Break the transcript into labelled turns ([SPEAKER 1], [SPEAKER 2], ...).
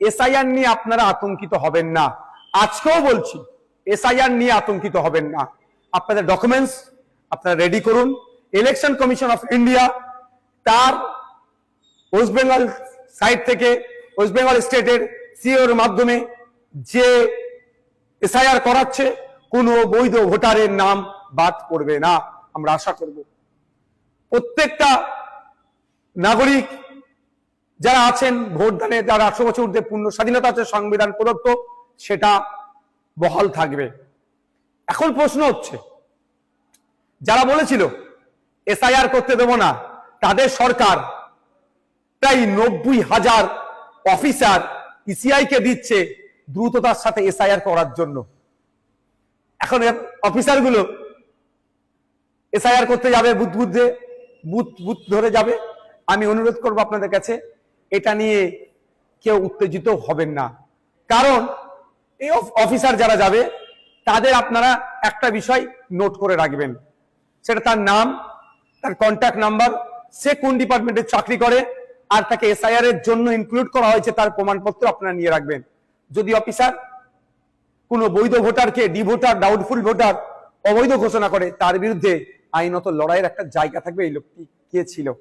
[SPEAKER 1] SIR নিয়ে আপনারা আতঙ্কিত হবেন না। আজকেও বলছি, এসআইআর নিয়ে আতঙ্কিত হবেন না। আপনাদের ডকুমেন্টস আপনারা রেডি করুন। ইলেকশন কমিশন অফ ইন্ডিয়া তার ওয়েস্ট বেঙ্গল সাইড থেকে ওয়েস্ট বেঙ্গল স্টেটের সিওর মাধ্যমে যে এসআইআর করাচ্ছে, কোনো বৈধ ভোটারের নাম বাদ পড়বে না। আমরা আশা করব। প্রত্যেকটা নাগরিক যারা আছেন, ভোটদানে যারা আঠারো বছর ঊর্ধ্বে পূর্ণ স্বাধীনতা আছে, সংবিধান প্রদত্ত, সেটা বহাল থাকবে। এখন প্রশ্ন হচ্ছে, যারা বলেছিল, এসআইআর করতে দেব না, তাদের সরকার প্রায় নব্বই হাজার অফিসার ইসিআই কে দিচ্ছে দ্রুততার সাথে এসআইআর করার জন্য। এখন অফিসারগুলো এসআইআর করতে যাবে, বুথ বুথে, বুথ বুথ ধরে যাবে। আমি অনুরোধ করব আপনাদের কাছে এটা নিয়ে কেউ উত্তেজিত হবেন না। কারণ এই অফ- অফিসার যারা যাবে, তাদের আপনারা একটা বিষয় নোট করে রাখবেন। সেটা তার নাম, তার কন্ট্যাক্ট নাম্বার সে কোন ডিপার্টমেন্টে চাকরি করে, আর তাকে এসআইআর এর জন্য ইনক্লুড করা হয়েছে তার প্রমাণপত্র আপনারা নিয়ে রাখবেন। যদি অফিসার কোনো বৈধ ভোটারকে ডি ভোটার ডাউটফুল ভোটার অবৈধ ঘোষণা করে, তার বিরুদ্ধে আইনত লড়াইয়ের একটা জায়গা থাকবে, এই লোকটি কে ছিল?